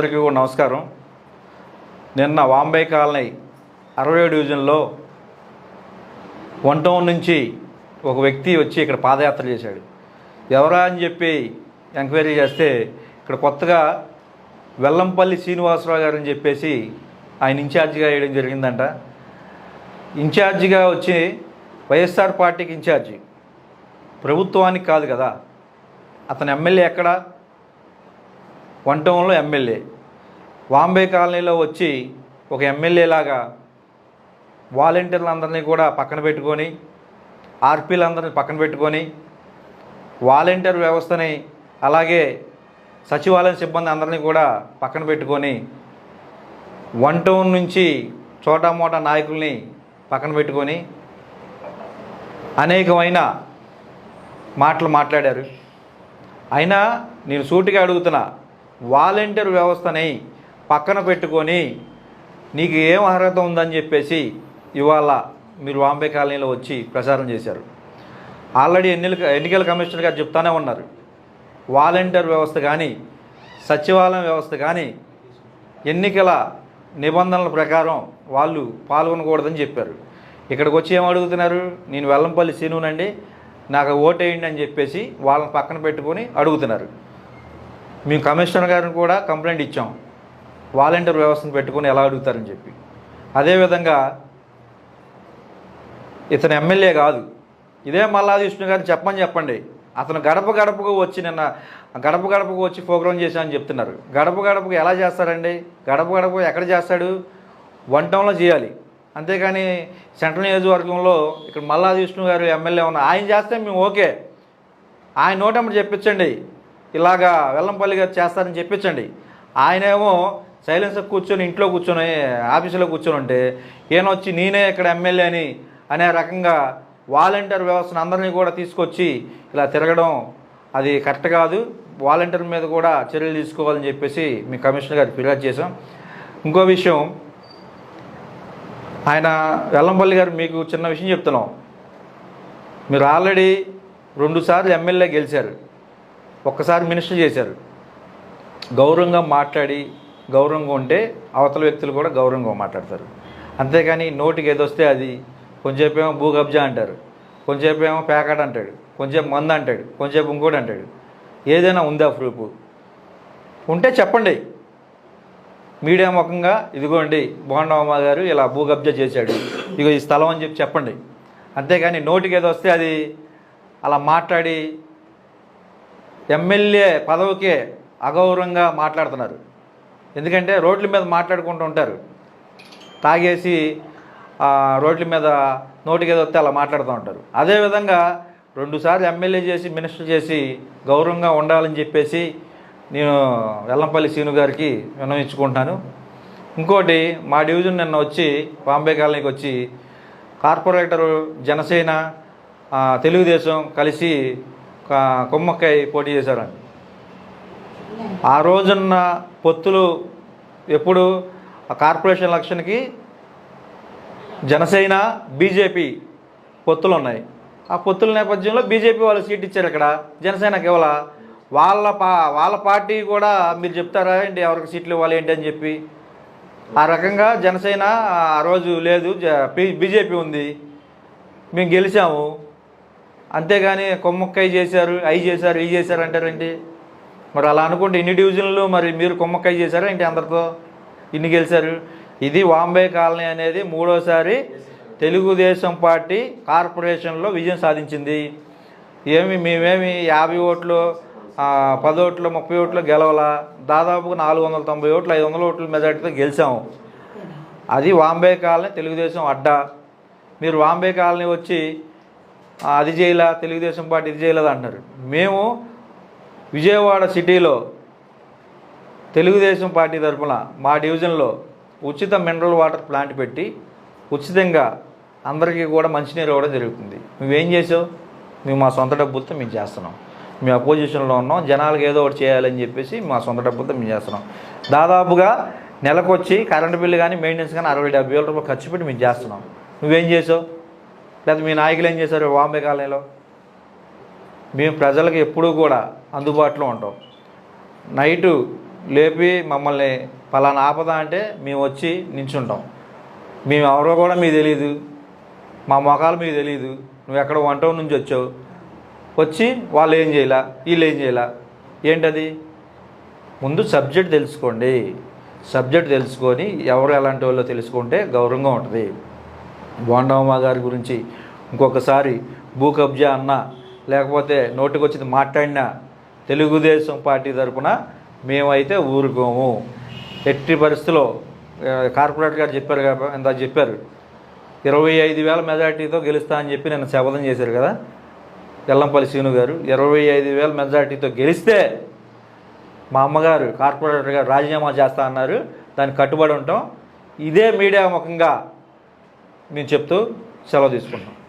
అందరికీ కూడా నమస్కారం. నిన్న వాంబే కాలనీ అరవై డివిజన్లో వన్ టౌన్ నుంచి ఒక వ్యక్తి వచ్చి ఇక్కడ పాదయాత్ర చేశాడు. ఎవరా అని చెప్పి ఎంక్వైరీ చేస్తే ఇక్కడ కొత్తగా వెల్లంపల్లి శ్రీనివాసరావు గారు అని చెప్పేసి ఆయన ఇన్ఛార్జిగా వేయడం జరిగిందంట. ఇన్ఛార్జిగా వచ్చి వైఎస్ఆర్ పార్టీకి ఇన్ఛార్జి. ప్రభుత్వానికి కాదు కదా. అతను ఎమ్మెల్యే ఎక్కడ? వన్ టౌన్లో ఎమ్మెల్యే వాంబే కాలనీలో వచ్చి ఒక ఎమ్మెల్యేలాగా వాలంటీర్లందరినీ కూడా పక్కన పెట్టుకొని ఆర్పీలందరినీ పక్కన పెట్టుకొని వాలంటీర్ వ్యవస్థని అలాగే సచివాలయం సిబ్బంది అందరినీ కూడా పక్కన పెట్టుకొని వన్ టౌన్ నుంచి చోటామోటా నాయకుల్ని పక్కన పెట్టుకొని అనేకమైన మాటలు మాట్లాడారు. అయినా నేను సూటిగా అడుగుతున్నా వాలంటీర్ వ్యవస్థని పక్కన పెట్టుకొని నీకు ఏం అర్హత ఉందని చెప్పేసి ఇవాళ మీరు వాంబే కాలనీలో వచ్చి ప్రచారం చేశారు. ఆల్రెడీ ఎన్నికల ఎన్నికల కమిషనర్ గారు చెప్తానే ఉన్నారు. వాలంటీర్ వ్యవస్థ కానీ సచివాలయం వ్యవస్థ కానీ ఎన్నికల నిబంధనల ప్రకారం వాళ్ళు పాల్గొనకూడదని చెప్పారు. ఇక్కడికి వచ్చి ఏం అడుగుతున్నారు? నేను వెల్లంపల్లి సీనునండి నాకు ఓటేయండి అని చెప్పేసి వాళ్ళని పక్కన పెట్టుకొని అడుగుతున్నారు. మేము కమిషనర్ గారిని కూడా కంప్లైంట్ ఇచ్చాం. వాలంటీర్ వ్యవస్థను పెట్టుకొని ఎలా అడుగుతారని చెప్పి. అదేవిధంగా ఇతను ఎమ్మెల్యే కాదు. ఇదే మల్లాది విష్ణు గారిని చెప్పమని చెప్పండి. అతను గడప గడపకు వచ్చి నిన్న గడప గడపకు వచ్చి ప్రోగ్రాం చేశామని చెప్తున్నారు. గడప గడపకు ఎలా చేస్తారండి? గడప గడప ఎక్కడ చేస్తాడు? వన్ టౌన్లో చేయాలి. అంతేకాని సెంట్రల్ నియోజకవర్గంలో ఇక్కడ మల్లాది విష్ణు గారు ఎమ్మెల్యే ఉన్న ఆయన చేస్తే మేము ఓకే. ఆయన నోటమ్మటి చెప్పించండి. ఇలాగా వెల్లంపల్లి గారు చేస్తారని చెప్పించండి. ఆయనేమో సైలెన్స్ కూర్చొని ఇంట్లో కూర్చొని ఆఫీసులో కూర్చొని ఉంటే ఈయన వచ్చి నేనే ఇక్కడ ఎమ్మెల్యే అని అనే రకంగా వాలంటీర్ వ్యవస్థను అందరినీ కూడా తీసుకొచ్చి ఇలా తిరగడం అది కరెక్ట్ కాదు. వాలంటీర్ మీద కూడా చర్యలు తీసుకోవాలని చెప్పేసి మీ కమిషనర్ గారికి ఫిర్యాదు చేశాం. ఇంకో విషయం ఆయన వెల్లంపల్లి గారు మీకు చిన్న విషయం చెప్తున్నాం. మీరు ఆల్రెడీ రెండుసార్లు ఎమ్మెల్యే గెలిచారు. ఒక్కసారి మినిస్టర్ చేశారు. గౌరవంగా మాట్లాడి గౌరవంగా ఉంటే అవతల వ్యక్తులు కూడా గౌరవంగా మాట్లాడతారు. అంతేకాని నోటికి ఏదొస్తే అది కొంచెంసేపు ఏమో భూ కబ్జా అంటారు కొంచెంసేపు ఏమో ప్యాకెట్ అంటాడు కొంచెంసేపు మందు అంటాడు కొంచెంసేపు ఇంకోటి అంటాడు. ఏదైనా ఉందా ప్రూఫ్? ఉంటే చెప్పండి. మీడియా ముఖంగా ఇదిగోండి బోండమ్మ గారు ఇలా భూ కబ్జా చేశాడు ఇగో ఈ స్థలం అని చెప్పి చెప్పండి. అంతేగాని నోటికి ఏదో వస్తే అది అలా మాట్లాడి ఎమ్మెల్యే పదవికే అగౌరవంగా మాట్లాడుతున్నారు. ఎందుకంటే రోడ్ల మీద మాట్లాడుకుంటూ ఉంటారు. తాగేసి రోడ్ల మీద నోటికి ఏదో వస్తే అలా మాట్లాడుతూ ఉంటారు. అదేవిధంగా రెండుసార్లు ఎమ్మెల్యే చేసి మినిస్టర్ చేసి గౌరవంగా ఉండాలని చెప్పేసి నేను వెల్లంపల్లి సీను గారికి విన్నవించుకుంటున్నాను. ఇంకోటి మా డివిజన్ నిన్న వచ్చి బాంబే కాలనీకి వచ్చి కార్పొరేటరు జనసేన తెలుగుదేశం కలిసి కొమ్మక్కయ్య పోటీ చేశారండి ఆ రోజున్న పొత్తులు ఎప్పుడు? ఆ కార్పొరేషన్ ఎలక్షన్కి జనసేన బీజేపీ పొత్తులు ఉన్నాయి. ఆ పొత్తుల నేపథ్యంలో బీజేపీ వాళ్ళు సీట్ ఇచ్చారు ఇక్కడ. జనసేనకి ఇవ్వాల? వాళ్ళ పా వాళ్ళ పార్టీ కూడా మీరు చెప్తారా ఏంటి? ఎవరికి సీట్లు ఇవ్వాలి ఏంటి అని చెప్పి. ఆ రకంగా జనసేన ఆ రోజు లేదు. బీజేపీ ఉంది. మేము గెలిచాము. అంతేగాని కొమ్మక్కై చేశారు అవి చేశారు ఇవి చేశారు అంటారండి మరి అలా అనుకుంటే ఇన్ని డివిజన్లు మరి మీరు కొమ్మక్కై చేశారా ఏంటి అందరితో? ఇన్ని గెలిచారు. ఇది వాంబే కాలనీ అనేది మూడోసారి తెలుగుదేశం పార్టీ కార్పొరేషన్లో విజయం సాధించింది. ఏమి మేమేమి యాభై ఓట్లు పది ఓట్లు ముప్పై ఓట్లు గెలవలా? దాదాపు నాలుగు వందల తొంభై ఓట్లు ఐదు వందల ఓట్ల మెజార్టీతో గెలిచాము. అది వాంబే కాలనీ తెలుగుదేశం అడ్డా. మీరు వాంబే కాలనీ వచ్చి అది చేయలే తెలుగుదేశం పార్టీ ఇది చేయలేదు అంటున్నారు. మేము విజయవాడ సిటీలో తెలుగుదేశం పార్టీ తరఫున మా డివిజన్లో ఉచిత మినరల్ వాటర్ ప్లాంట్ పెట్టి ఉచితంగా అందరికీ కూడా మంచినీరు ఇవ్వడం జరుగుతుంది. నువ్వేం చేసావు? మేము మా సొంత డబ్బులతో మేము చేస్తున్నాం. మేము అపోజిషన్లో ఉన్నాం. జనాలకు ఏదో ఒకటి చేయాలని చెప్పేసి మా సొంత డబ్బులతో మేము చేస్తున్నాం. దాదాపుగా నెలకు వచ్చి కరెంటు బిల్లు కానీ మెయింటెనెన్స్ కానీ అరవై డెబ్బై వేల రూపాయలు ఖర్చు పెట్టి మేము చేస్తున్నాం. నువ్వేం చేసావు? లేదా మీ నాయకులు ఏం చేశారు వాంబే కాలనీలో? మేము ప్రజలకు ఎప్పుడూ కూడా అందుబాటులో ఉంటాం. నైటు లేపి మమ్మల్ని పలానా ఆపద అంటే మేము వచ్చి నించుంటాం. మేము ఎవరో కూడా మీకు తెలియదు మా మొఖాలు మీకు తెలియదు నువ్వు ఎక్కడ వంట నుంచి వచ్చావు? వచ్చి వాళ్ళు ఏం చేయలా? వీళ్ళు ఏం చేయలా? ఏంటది? ముందు సబ్జెక్ట్ తెలుసుకోండి. సబ్జెక్ట్ తెలుసుకొని ఎవరు ఎలాంటి వాళ్ళో తెలుసుకుంటే గౌరవంగా ఉంటుంది. బోండమ్మ గారి గురించి ఇంకొకసారి భూ కబ్జా అన్నా లేకపోతే నోటికొచ్చింది మాట్లాడిన మాట్లాడినా తెలుగుదేశం పార్టీ తరపున మేమైతే ఊరుకోము. ఎట్టి పరిస్థితిలో కార్పొరేటర్ కార్పొరేట్ గారు చెప్పారు కదా ఇంత చెప్పారు ఇరవై ఐదు వేల మెజార్టీతో గెలుస్తా అని చెప్పి నేను శపథం చేశారు కదా ఎల్లంపల్లి శ్రీను గారు. ఇరవై ఐదు వేల మెజార్టీతో గెలిస్తే మా అమ్మగారు కార్పొరేటర్ గారు రాజీనామా చేస్తా అన్నారు దానికి కట్టుబడి ఉంటాం. ఇదే మీడియా ముఖంగా నేను చెప్తూ సెలవు తీసుకుంటాం